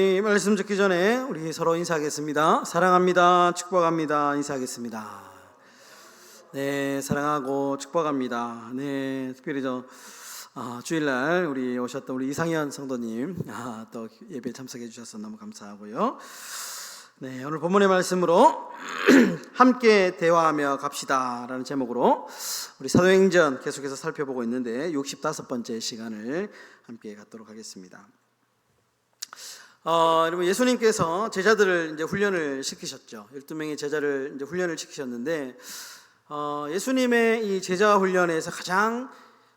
이 말씀 듣기 전에 우리 서로 인사하겠습니다. 사랑합니다. 축복합니다. 인사하겠습니다. 네, 사랑하고 축복합니다. 네, 특별히 저 아, 주일날 우리 오셨던 우리 이상현 성도님 아, 또 예배 참석해 주셔서 너무 감사하고요. 네, 오늘 본문의 말씀으로 함께 대화하며 갑시다라는 제목으로 우리 사도행전 계속해서 살펴보고 있는데 65번째 시간을 함께 갖도록 하겠습니다. 어, 여러분 예수님께서 제자들을 이제 훈련을 시키셨죠. 12명의 제자를 이제 훈련을 시키셨는데 어, 예수님의 이 제자 훈련에서 가장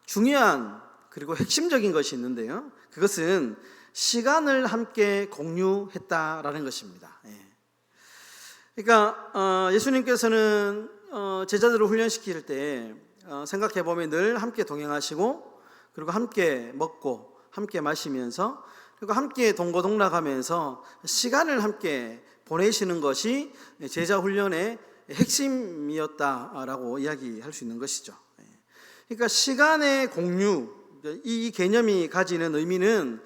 중요한 그리고 핵심적인 것이 있는데요. 그것은 시간을 함께 공유했다라는 것입니다. 예. 그러니까 어, 예수님께서는 어, 제자들을 훈련시킬 때 어, 생각해 보면 늘 함께 동행하시고 그리고 함께 먹고 함께 마시면서 그리고 함께 동고동락하면서 시간을 함께 보내시는 것이 제자 훈련의 핵심이었다라고 이야기할 수 있는 것이죠. 예. 그러니까 시간의 공유 이 개념이 가지는 의미는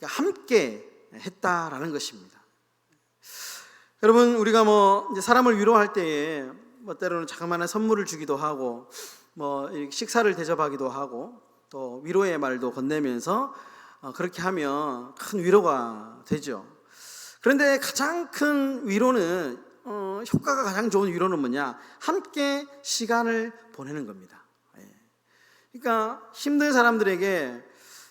함께 했다라는 것입니다. 여러분 우리가 뭐 사람을 위로할 때에 뭐 때로는 자그마한 선물을 주기도 하고 뭐 식사를 대접하기도 하고 또 위로의 말도 건네면서 어, 그렇게 하면 큰 위로가 되죠. 그런데 가장 큰 위로는 어, 효과가 가장 좋은 위로는 뭐냐? 함께 시간을 보내는 겁니다. 예. 그러니까 힘든 사람들에게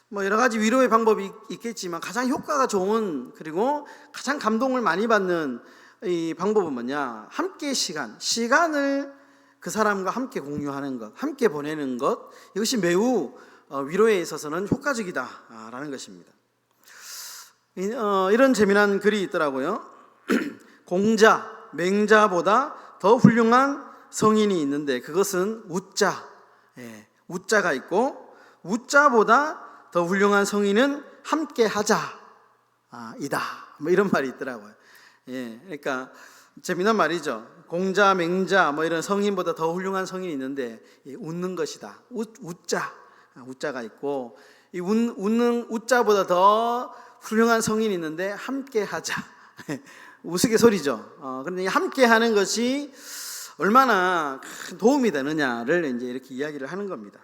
뭐 여러 가지 위로의 방법이 있겠지만 가장 효과가 좋은 그리고 가장 감동을 많이 받는 이 방법은 뭐냐? 함께 시간, 시간을 그 사람과 함께 공유하는 것, 함께 보내는 것 이것이 매우 어, 위로에 있어서는 효과적이다라는 것입니다. 어, 이런 재미난 글이 있더라고요. 공자, 맹자보다 더 훌륭한 성인이 있는데 그것은 우자, 예, 우자가 있고 우자보다 더 훌륭한 성인은 함께하자 아, 이다. 뭐 이런 말이 있더라고요. 예, 그러니까 재미난 말이죠. 공자, 맹자 뭐 이런 성인보다 더 훌륭한 성인이 있는데 예, 웃는 것이다. 웃, 웃자. 우자가 있고 이 웃, 웃는 우자보다 더 훌륭한 성인이 있는데 함께 하자. 우스갯소리죠. 어, 그런데 함께 하는 것이 얼마나 큰 도움이 되느냐를 이제 이렇게 이야기를 하는 겁니다.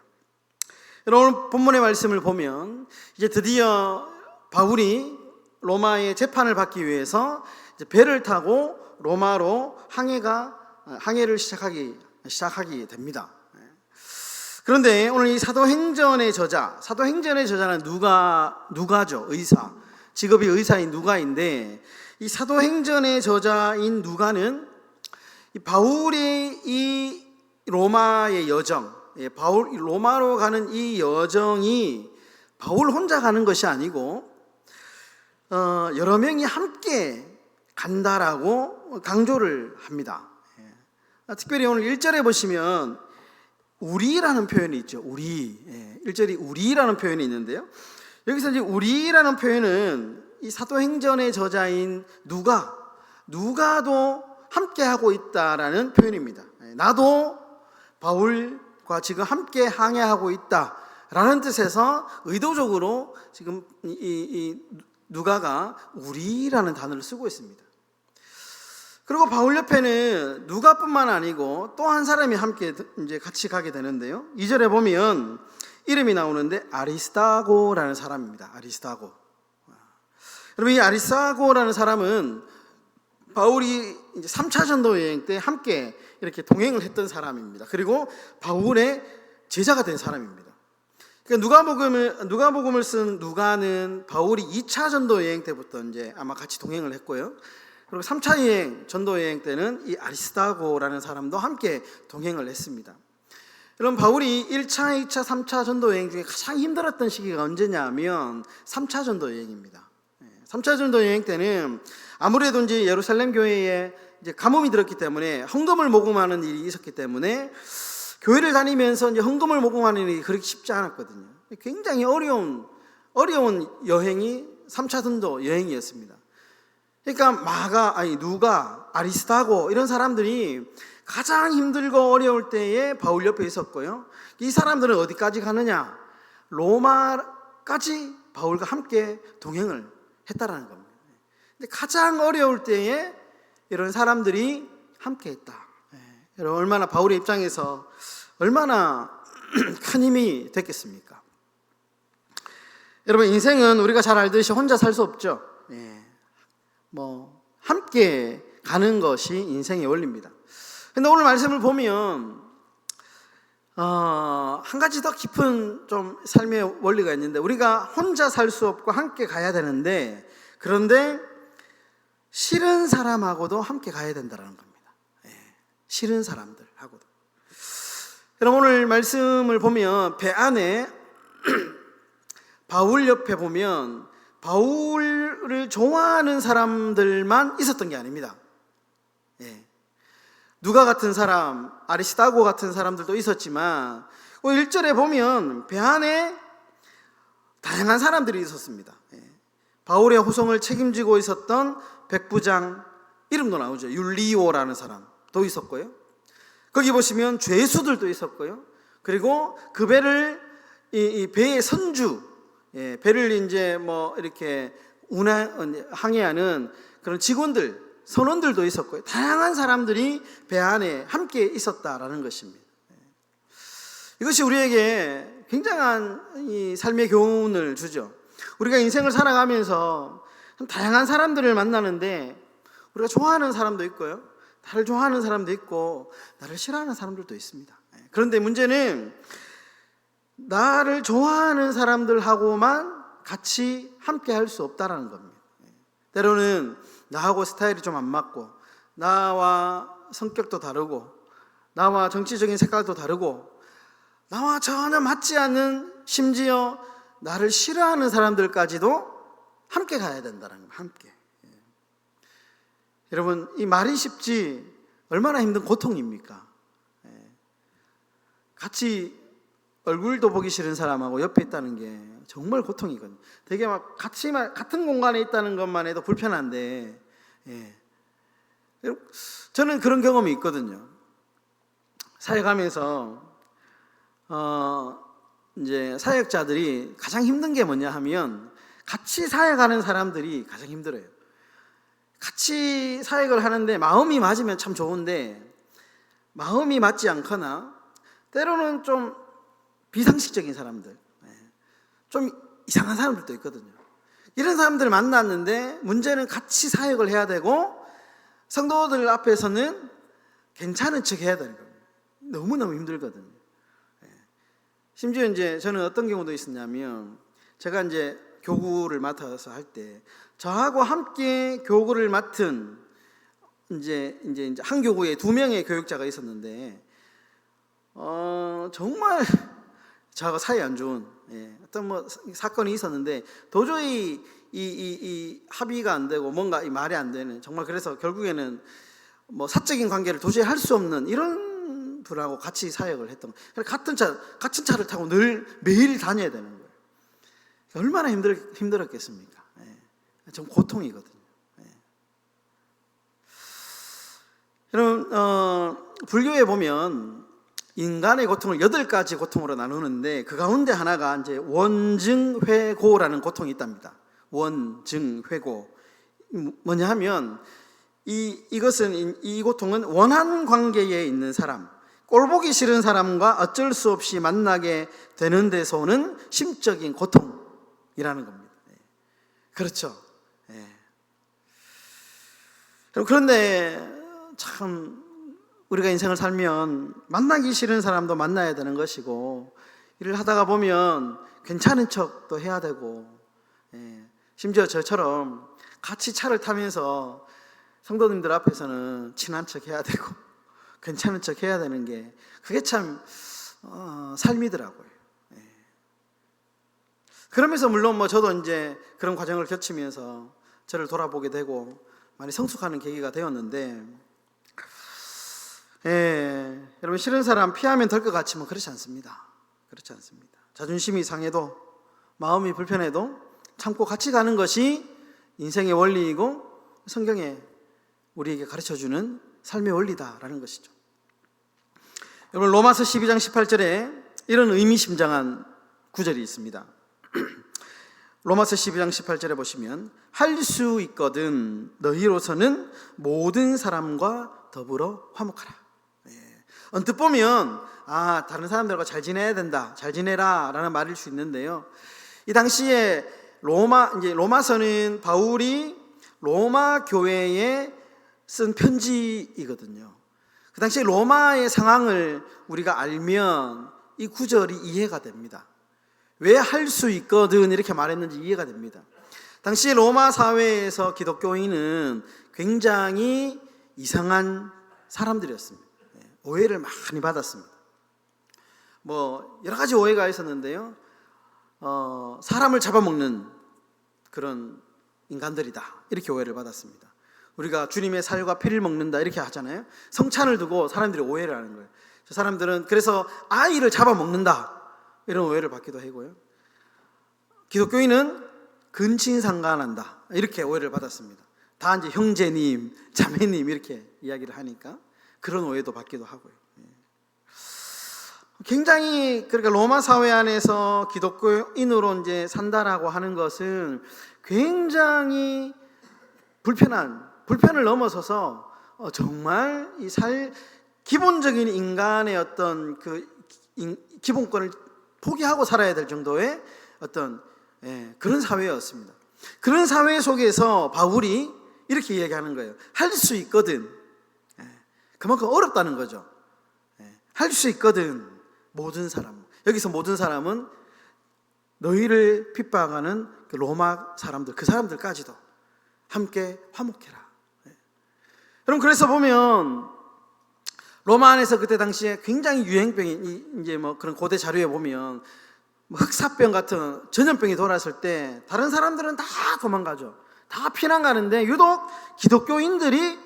오늘 본문의 말씀을 보면 이제 드디어 바울이 로마의 재판을 받기 위해서 배를 타고 로마로 항해가 항해를 시작하기 시작하게 됩니다. 그런데 오늘 이 사도행전의 저자, 사도행전의 저자는 누가 누가죠? 의사. 직업이 의사인 누가인데 이 사도행전의 저자인 누가는 이 바울의 이 로마의 여정, 예, 바울 로마로 가는 이 여정이 바울 혼자 가는 것이 아니고 어, 여러 명이 함께 간다라고 강조를 합니다. 예. 특별히 오늘 1절에 보시면 우리라는 표현이 있죠. 우리. 예, 1절이 우리라는 표현이 있는데요. 여기서 이제 우리라는 표현은 이 사도행전의 저자인 누가, 누가도 함께 하고 있다라는 표현입니다. 예, 나도 바울과 지금 함께 항해하고 있다라는 뜻에서 의도적으로 지금 이, 이 누가가 우리라는 단어를 쓰고 있습니다. 그리고 바울 옆에는 누가뿐만 아니고 또 한 사람이 함께 이제 같이 가게 되는데요. 2절에 보면 이름이 나오는데 아리스타고라는 사람입니다. 아리스타고. 여러분 이 아리스타고라는 사람은 바울이 이제 3차 전도 여행 때 함께 이렇게 동행을 했던 사람입니다. 그리고 바울의 제자가 된 사람입니다. 그러니까 누가복음을 누가복음을 쓴 누가는 바울이 2차 전도 여행 때부터 이제 아마 같이 동행을 했고요. 그리고 3차 여행, 전도 여행 때는 이 아리스타고라는 사람도 함께 동행을 했습니다. 여러분 바울이 1차, 2차, 3차 전도 여행 중에 가장 힘들었던 시기가 언제냐면 3차 전도 여행입니다. 3차 전도 여행 때는 아무래도 이제 예루살렘 교회에 이제 가뭄이 들었기 때문에 헌금을 모금하는 일이 있었기 때문에 교회를 다니면서 이제 헌금을 모금하는 일이 그렇게 쉽지 않았거든요. 굉장히 어려운 어려운 여행이 3차 전도 여행이었습니다. 그러니까 마가 아니 누가 아리스타고 이런 사람들이 가장 힘들고 어려울 때에 바울 옆에 있었고요. 이 사람들은 어디까지 가느냐? 로마까지 바울과 함께 동행을 했다라는 겁니다. 근데 가장 어려울 때에 이런 사람들이 함께 했다. 예, 여러분 얼마나 바울의 입장에서 얼마나 큰 힘이 됐겠습니까? 여러분 인생은 우리가 잘 알듯이 혼자 살 수 없죠. 예, 뭐 함께 가는 것이 인생의 원리입니다. 근데 오늘 말씀을 보면 어, 한 가지 더 깊은 좀 삶의 원리가 있는데 우리가 혼자 살 수 없고 함께 가야 되는데 그런데 싫은 사람하고도 함께 가야 된다는 겁니다. 예, 싫은 사람들하고도. 여러분 오늘 말씀을 보면 배 안에 바울 옆에 보면 바울을 좋아하는 사람들만 있었던 게 아닙니다. 예. 누가 같은 사람, 아리스타고 같은 사람들도 있었지만 1절에 보면 배 안에 다양한 사람들이 있었습니다. 예. 바울의 호송을 책임지고 있었던 백부장 이름도 나오죠. 율리오라는 사람도 있었고요. 거기 보시면 죄수들도 있었고요. 그리고 그 배를 이, 이 배의 선주, 예, 배를 이제 뭐 이렇게 운항 항해하는 그런 직원들, 선원들도 있었고요. 다양한 사람들이 배 안에 함께 있었다라는 것입니다. 예. 이것이 우리에게 굉장한 이 삶의 교훈을 주죠. 우리가 인생을 살아가면서 다양한 사람들을 만나는데 우리가 좋아하는 사람도 있고요. 나를 좋아하는 사람도 있고 나를 싫어하는 사람들도 있습니다. 예. 그런데 문제는 나를 좋아하는 사람들하고만 같이 함께 할 수 없다라는 겁니다. 예. 때로는 나하고 스타일이 좀 안 맞고 나와 성격도 다르고 나와 정치적인 색깔도 다르고 나와 전혀 맞지 않는 심지어 나를 싫어하는 사람들까지도 함께 가야 된다는 겁니다. 함께. 예. 여러분 이 말이 쉽지 얼마나 힘든 고통입니까? 예. 같이 얼굴도 보기 싫은 사람하고 옆에 있다는 게 정말 고통이거든요. 되게 막 같이 같은 공간에 있다는 것만 해도 불편한데, 예. 저는 그런 경험이 있거든요. 사역하면서 어 이제 사역자들이 가장 힘든 게 뭐냐 하면 같이 사역하는 사람들이 가장 힘들어요. 같이 사역을 하는데 마음이 맞으면 참 좋은데 마음이 맞지 않거나 때로는 좀 비상식적인 사람들, 예. 좀 이상한 사람들도 있거든요. 이런 사람들을 만났는데 문제는 같이 사역을 해야 되고 성도들 앞에서는 괜찮은 척 해야 되는 겁니다. 너무너무 힘들거든요. 예. 심지어 이제 저는 어떤 경우도 있었냐면 제가 이제 교구를 맡아서 할 때 저하고 함께 교구를 맡은 이제 이제 한 교구에 두 명의 교육자가 있었는데 어 정말 저하고 사이 안 좋은 예, 어떤 뭐 사건이 있었는데 도저히 이, 이, 이 합의가 안 되고 뭔가 이 말이 안 되는 정말 그래서 결국에는 뭐 사적인 관계를 도저히 할 수 없는 이런 분하고 같이 사역을 했던 거예요. 같은 차 같은 차를 타고 늘 매일 다녀야 되는 거예요. 얼마나 힘들 힘들었겠습니까? 예, 좀 고통이거든요. 예. 여러분 어, 불교에 보면 인간의 고통을 여덟 가지 고통으로 나누는데 그 가운데 하나가 이제 원증회고라는 고통이 있답니다. 원증회고 뭐냐 하면 이 이것은 이 고통은 원한 관계에 있는 사람, 꼴보기 싫은 사람과 어쩔 수 없이 만나게 되는 데서 오는 심적인 고통이라는 겁니다. 네. 그렇죠. 예. 그런데 참 우리가 인생을 살면 만나기 싫은 사람도 만나야 되는 것이고 일을 하다가 보면 괜찮은 척도 해야 되고 예, 심지어 저처럼 같이 차를 타면서 성도님들 앞에서는 친한 척 해야 되고 괜찮은 척 해야 되는 게 그게 참 어, 삶이더라고요. 예. 그러면서 물론 뭐 저도 이제 그런 과정을 거치면서 저를 돌아보게 되고 많이 성숙하는 계기가 되었는데 예, 여러분 싫은 사람 피하면 될 것 같지만 그렇지 않습니다. 그렇지 않습니다. 자존심이 상해도 마음이 불편해도 참고 같이 가는 것이 인생의 원리이고 성경에 우리에게 가르쳐 주는 삶의 원리다라는 것이죠. 여러분 로마서 12장 18절에 이런 의미심장한 구절이 있습니다. 로마서 12장 18절에 보시면 할 수 있거든 너희로서는 모든 사람과 더불어 화목하라. 예. 언뜻 보면 아 다른 사람들과 잘 지내야 된다, 잘 지내라라는 말일 수 있는데요. 이 당시에 로마 이제 로마서는 바울이 로마 교회에 쓴 편지이거든요. 그 당시 로마의 상황을 우리가 알면 이 구절이 이해가 됩니다. 왜 할 수 있거든 이렇게 말했는지 이해가 됩니다. 당시 로마 사회에서 기독교인은 굉장히 이상한 사람들이었습니다. 예, 오해를 많이 받았습니다. 뭐 여러 가지 오해가 있었는데요. 어, 사람을 잡아먹는 그런 인간들이다 이렇게 오해를 받았습니다. 우리가 주님의 살과 피를 먹는다 이렇게 하잖아요. 성찬을 두고 사람들이 오해를 하는 거예요. 저 사람들은 그래서 아이를 잡아먹는다 이런 오해를 받기도 하고요. 기독교인은 근친상간한다 이렇게 오해를 받았습니다. 다 이제 형제님, 자매님 이렇게 이야기를 하니까 그런 오해도 받기도 하고요. 예. 굉장히 그러니까 로마 사회 안에서 기독교인으로 이제 산다라고 하는 것은 굉장히 불편한 불편을 넘어서서 어, 정말 이 살 기본적인 인간의 어떤 그 인- 기본권을 포기하고 살아야 될 정도의 어떤 예, 그런 사회였습니다. 그런 사회 속에서 바울이 이렇게 이야기하는 거예요. 할 수 있거든. 예, 그만큼 어렵다는 거죠. 예, 할수 있거든. 모든 사람. 여기서 모든 사람은 너희를 핍박하는 그 로마 사람들, 그 사람들까지도 함께 화목해라. 예. 여러분 그래서 보면 로마 안에서 그때 당시에 굉장히 유행병이 이- 이제 뭐 그런 고대 자료에 보면 뭐 흑사병 같은 전염병이 돌았을 때 다른 사람들은 다 도망가죠. 다 피난 가는데 유독 기독교인들이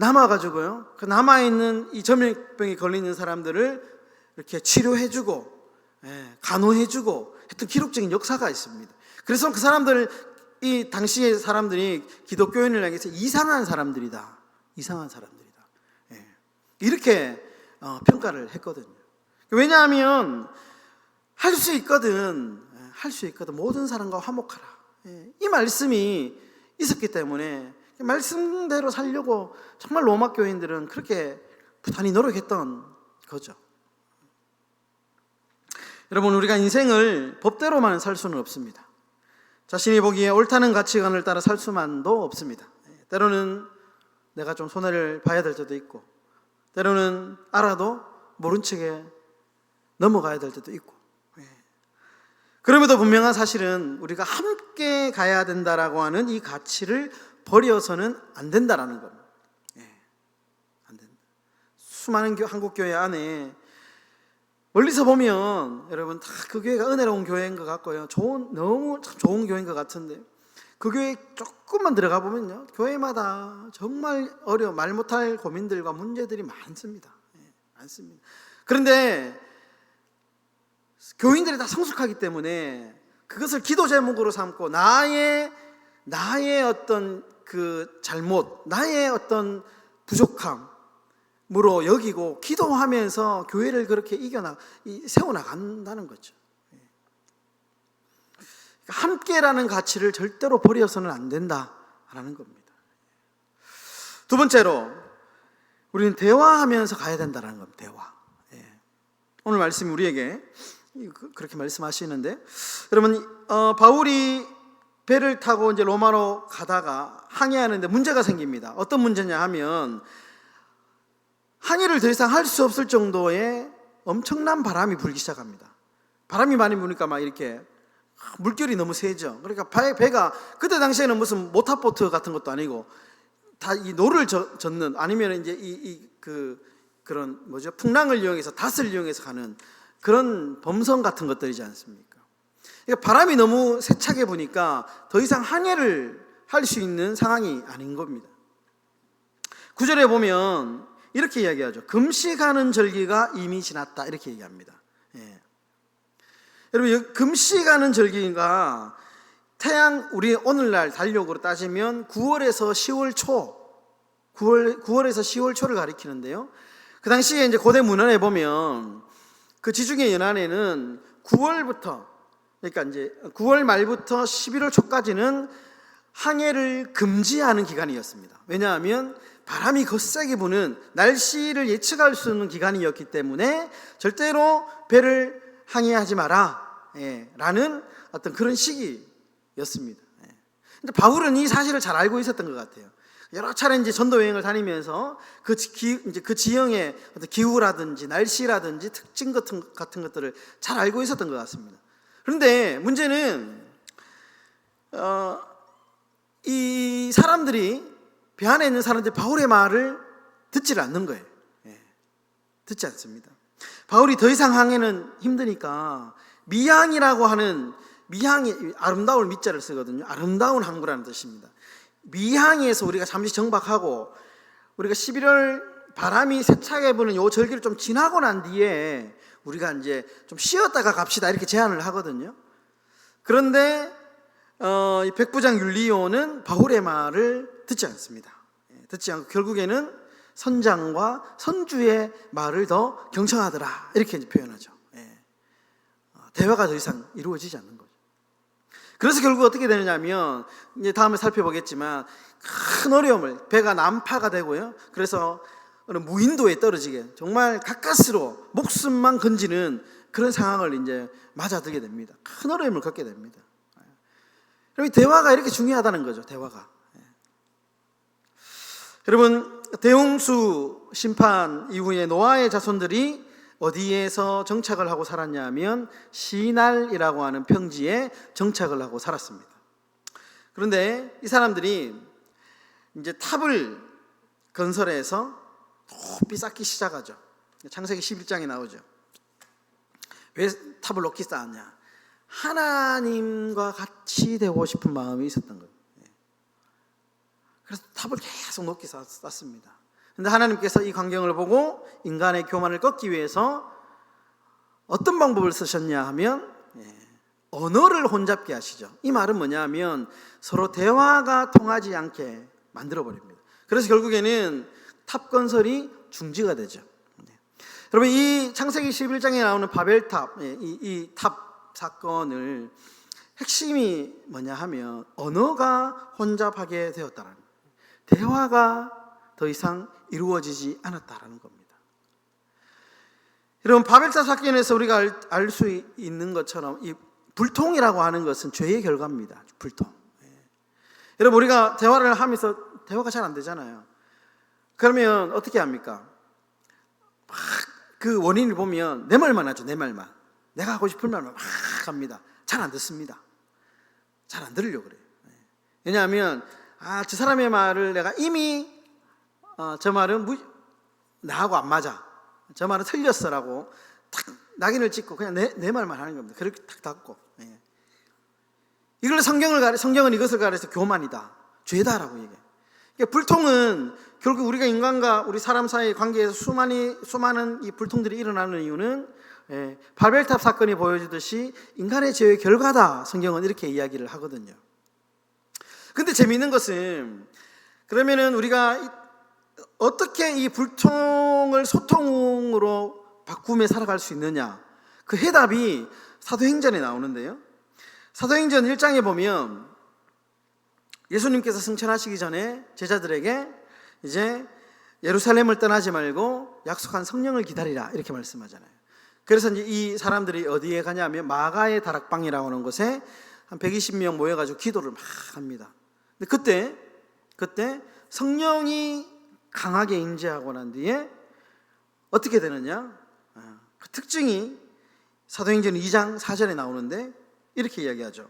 남아가지고요. 그 남아있는 이 전염병이 걸리는 사람들을 이렇게 치료해주고, 예, 간호해주고 했던 기록적인 역사가 있습니다. 그래서 그 사람들, 이 당시의 사람들이 기독교인을 향해서 이상한 사람들이다. 이상한 사람들이다. 예, 이렇게 어, 평가를 했거든요. 왜냐하면 할 수 있거든. 할 수 있거든. 모든 사람과 화목하라. 예, 이 말씀이 있었기 때문에 말씀대로 살려고 정말 로마 교인들은 그렇게 부단히 노력했던 거죠. 여러분 우리가 인생을 법대로만 살 수는 없습니다. 자신이 보기에 옳다는 가치관을 따라 살 수만도 없습니다. 예, 때로는 내가 좀 손해를 봐야 될 때도 있고, 때로는 알아도 모른 척에 넘어가야 될 때도 있고. 예. 그럼에도 분명한 사실은 우리가 함께 가야 된다라고 하는 이 가치를 버려서는 안 된다라는 겁니다. 예. 안 된다. 수많은 교- 한국 교회 안에 멀리서 보면 여러분 다 그 교회가 은혜로운 교회인 것 같고요. 좋은 너무 참 좋은 교회인 것 같은데 그 교회 조금만 들어가 보면요. 교회마다 정말 어려 말 못할 고민들과 문제들이 많습니다. 예, 많습니다. 그런데 교인들이 다 성숙하기 때문에 그것을 기도 제목으로 삼고 나의 나의 어떤 그 잘못, 나의 어떤 부족함으로 여기고 기도하면서 교회를 그렇게 이겨나 이- 세워나간다는 거죠. 예. 그러니까 함께라는 가치를 절대로 버려서는 안 된다라는 겁니다. 두 번째로 우리는 대화하면서 가야 된다는 겁니다. 대화. 예. 오늘 말씀이 우리에게 그- 그렇게 말씀하시는데 여러분 어, 바울이 배를 타고 이제 로마로 가다가 항해하는데 문제가 생깁니다. 어떤 문제냐 하면 항해를 더 이상 할 수 없을 정도의 엄청난 바람이 불기 시작합니다. 바람이 많이 부니까 막 이렇게 물결이 너무 세죠. 그러니까 배- 배가 그때 당시에는 무슨 모타보트 같은 것도 아니고 다 이 노를 젓- 젓는 아니면 이제 이, 이 그 그런 뭐죠 풍랑을 이용해서 닷을 이용해서 가는 그런 범선 같은 것들이지 않습니까? 그러니까 바람이 너무 세차게 부니까 더 이상 항해를 할 수 있는 상황이 아닌 겁니다. 구절에 보면 이렇게 이야기하죠. 금식하는 절기가 이미 지났다 이렇게 얘기합니다. 예. 여러분 이 금식하는 절기가 태양 우리 오늘날 달력으로 따지면 9월에서 10월 초 9월 9월에서 10월 초를 가리키는데요. 그 당시에 이제 고대 문헌에 보면 그 지중해 연안에는 9월부터 그러니까 이제 9월 말부터 11월 초까지는 항해를 금지하는 기간이었습니다. 왜냐하면 바람이 거세게 부는 날씨를 예측할 수 없는 기간이었기 때문에 절대로 배를 항해하지 마라. 예, 라는 어떤 그런 시기였습니다. 예. 근데 바울은 이 사실을 잘 알고 있었던 것 같아요. 여러 차례 이제 전도 여행을 다니면서 그 지- 기, 이제 그 지형의 기후라든지 날씨라든지 특징 같은, 같은 것들을 잘 알고 있었던 것 같습니다. 그런데 문제는 어, 이 사람들이 배 안에 있는 사람들이 바울의 말을 듣지를 않는 거예요. 예, 듣지 않습니다. 바울이 더 이상 항해는 힘드니까 미항이라고 하는 미항이 아름다운 미자를 쓰거든요. 아름다운 항구라는 뜻입니다. 미항에서 우리가 잠시 정박하고 우리가 11월 바람이 세차게 부는 요 절기를 좀 지나고 난 뒤에 우리가 이제 좀 쉬었다가 갑시다 이렇게 제안을 하거든요. 그런데 어, 이 백부장 율리오는 바울의 말을 듣지 않습니다. 예, 듣지 않고 결국에는 선장과 선주의 말을 더 경청하더라 이렇게 표현하죠. 예. 어, 대화가 더 이상 이루어지지 않는 거죠. 그래서 결국 어떻게 되느냐면 이제 다음에 살펴보겠지만 큰 어려움을 배가 난파가 되고요. 그래서 어느 무인도에 떨어지게 정말 가까스로 목숨만 건지는 그런 상황을 이제 맞아들게 됩니다. 큰 어려움을 겪게 됩니다. 이 대화가 이렇게 중요하다는 거죠. 대화가. 예. 여러분 대홍수 심판 이후에 노아의 자손들이 어디에서 정착을 하고 살았냐면 시날이라고 하는 평지에 정착을 하고 살았습니다. 그런데 이 사람들이 이제 탑을 건설해서 높이 쌓기 시작하죠. 창세기 11장에 나오죠. 왜 탑을 높이 쌓았냐? 하나님과 같이 되고 싶은 마음이 있었던 거예요. 예. 그래서 탑을 계속 쌓- 쌓습니다. 근데 하나님께서 이 광경을 보고 인간의 교만을 꺾기 위해서 어떤 방법을 쓰셨냐 하면 예, 언어를 혼잡게 하시죠. 이 말은 뭐냐면 서로 대화가 통하지 않게 만들어 버립니다. 그래서 결국에는 탑 건설이 중지가 되죠. 네. 여러분 이 창세기 11장에 나오는 바벨탑 예, 이탑 사건을 핵심이 뭐냐 하면 언어가 혼잡하게 되었다는. 대화가 더 이상 이루어지지 않았다라는 겁니다. 여러분 바벨탑 사건에서 우리가 알 수 있는 것처럼 이 불통이라고 하는 것은 죄의 결과입니다. 불통. 예. 여러분 우리가 대화를 하면서 대화가 잘 안 되잖아요. 그러면 어떻게 합니까? 막 그 원인을 보면 내 말만 하죠. 내 말만. 내가 하고 싶은 말만 막 합니다. 잘 안 듣습니다. 잘 안 들으려고 그래요. 예. 왜냐하면 아, 저 사람의 말을 내가 이미 어, 저 말은 무, 나하고 안 맞아. 저 말은 틀렸어라고 탁 낙인을 찍고 그냥 내, 내 말만 하는 겁니다. 그렇게 탁 닫고. 예. 이걸 성경을 가리, 성경은 이것을 가리해서 교만이다. 죄다라고 얘기해. 그러니까 불통은 결국 우리가 인간과 우리 사람 사이의 관계에서 수많이, 수많은 이 불통들이 일어나는 이유는 예, 바벨탑 사건이 보여주듯이 인간의 죄의 결과다. 성경은 이렇게 이야기를 하거든요. 근데 재미있는 것은 그러면은 우리가 이- 어떻게 이 불통을 소통으로 바꾸며 살아갈 수 있느냐? 그 해답이 사도행전에 나오는데요. 사도행전 1장에 보면 예수님께서 승천하시기 전에 제자들에게 이제 예루살렘을 떠나지 말고 약속한 성령을 기다리라 이렇게 말씀하잖아요. 그래서 이제 이 사람들이 어디에 가냐면 마가의 다락방이라고 하는 곳에 한 120명 모여가지고 기도를 막 합니다. 근데 그때 그때 성령이 강하게 임재하고 난 뒤에 어떻게 되느냐? 아, 그 특징이 사도행전 2장 4절에 나오는데 이렇게 이야기하죠.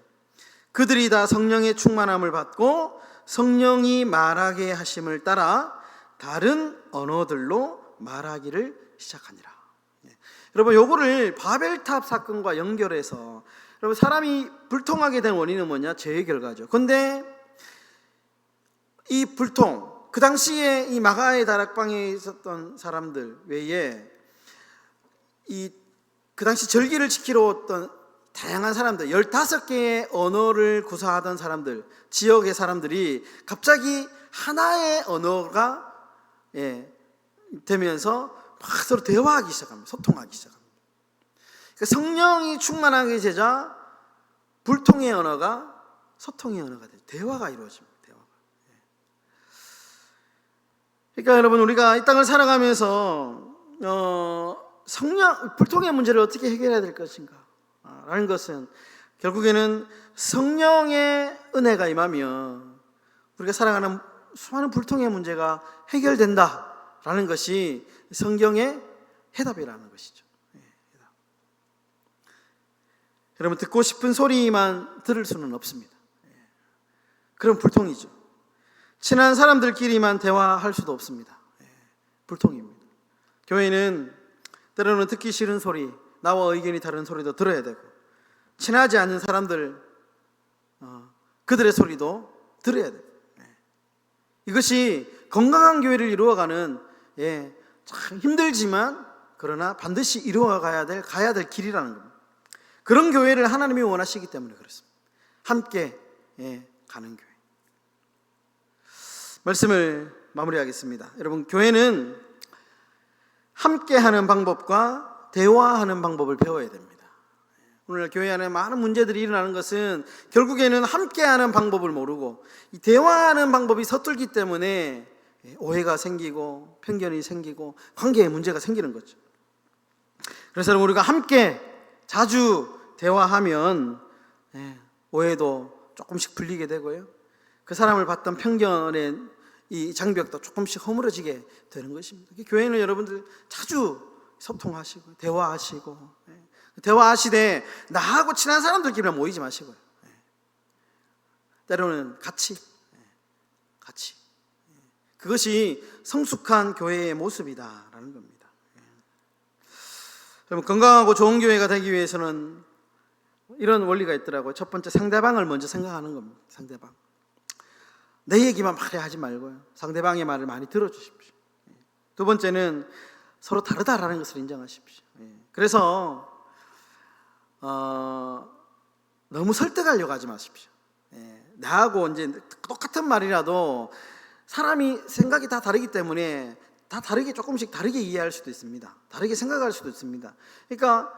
그들이 다 성령의 충만함을 받고 성령이 말하게 하심을 따라 다른 언어들로 말하기를 시작하니라. 예. 여러분 요거를 바벨탑 사건과 연결해서 여러분 사람이 불통하게 된 원인은 뭐냐? 죄의 결과죠. 근데 이 불통 그 당시에 이 마가의 다락방에 있었던 사람들 외에 이 그 당시 절기를 지키러 왔던 다양한 사람들, 15개의 언어를 구사하던 사람들, 지역의 사람들이 갑자기 하나의 언어가 예, 되면서 막 서로 대화하기 시작합니다. 소통하기 시작합니다. 그러니까 성령이 충만하게 되자 불통의 언어가 소통의 언어가 돼요. 대화가 이루어집니다. 대화가. 예. 그러니까 여러분 우리가 이 땅을 살아가면서 어, 성령 불통의 문제를 어떻게 해결해야 될 것인가? 아, 라는 것은 결국에는 성령의 은혜가 임하면 우리가 살아가는 수많은 불통의 문제가 해결된다라는 것이 성경의 해답이라는 것이죠. 예. 여러분 듣고 싶은 소리만 들을 수는 없습니다. 예. 그런 불통이죠. 친한 사람들끼리만 대화할 수도 없습니다. 예, 불통입니다. 교회는 때로는 듣기 싫은 소리, 나와 의견이 다른 소리도 들어야 되고 친하지 않는 사람들 어, 그들의 소리도 들어야 돼요. 예. 이것이 건강한 교회를 이루어가는 예, 참 힘들지만 그러나 반드시 이루어가야 될 가야 될 길이라는 겁니다. 그런 교회를 하나님이 원하시기 때문에 그렇습니다. 함께 예, 가는 교회. 말씀을 마무리하겠습니다. 여러분 교회는 함께 하는 방법과 대화하는 방법을 배워야 됩니다. 오늘 교회 안에 많은 문제들이 일어나는 것은 결국에는 함께하는 방법을 모르고 이 대화하는 방법이 서툴기 때문에 오해가 생기고 편견이 생기고 관계에 문제가 생기는 거죠. 그래서 우리가 함께 자주 대화하면 예, 오해도 조금씩 풀리게 되고요. 그 사람을 봤던 편견의 이 장벽도 조금씩 허물어지게 되는 것입니다. 교회는 여러분들 자주 소통하시고 대화하시고 예, 대화하시되 나하고 친한 사람들끼리만 모이지 마시고요. 예. 때로는 같이 예, 같이 그것이 성숙한 교회의 모습이다라는 겁니다. 여러분 건강하고 좋은 교회가 되기 위해서는 이런 원리가 있더라고요. 첫 번째 상대방을 먼저 생각하는 겁니다. 상대방. 내 얘기만 말해 하지 말고요. 상대방의 말을 많이 들어주십시오. 두 번째는 서로 다르다라는 것을 인정하십시오. 그래서 어, 너무 설득하려고 하지 마십시오. 나하고 이제 똑같은 말이라도 사람이 생각이 다 다르기 때문에 다 다르게 조금씩 다르게 이해할 수도 있습니다. 다르게 생각할 수도 있습니다. 그러니까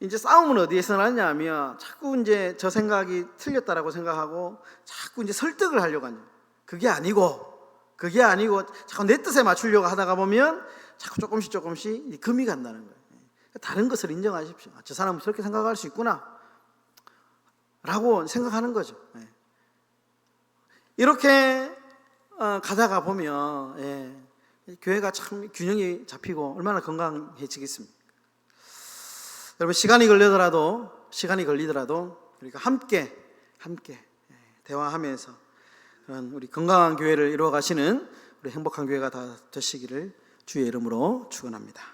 이제 싸움은 어디에서 나냐 하면 자꾸 이제 저 생각이 틀렸다라고 생각하고 자꾸 이제 설득을 하려고 하는 그게 아니고 그게 아니고 자꾸 내 뜻에 맞추려고 하다가 보면 자꾸 조금씩 조금씩 금이 간다는 거예요. 다른 것을 인정하십시오. 아, 저 사람은 저렇게 생각할 수 있구나. 라고 생각하는 거죠. 예. 이렇게 어, 가다가 보면 예, 교회가 참 균형이 잡히고 얼마나 건강해지겠습니까? 여러분 시간이 걸리더라도 시간이 걸리더라도 우리가 함께 함께 예, 대화하면서 그런 우리 건강한 교회를 이루어 가시는 우리 행복한 교회가 다 되시기를 주의 이름으로 축원합니다.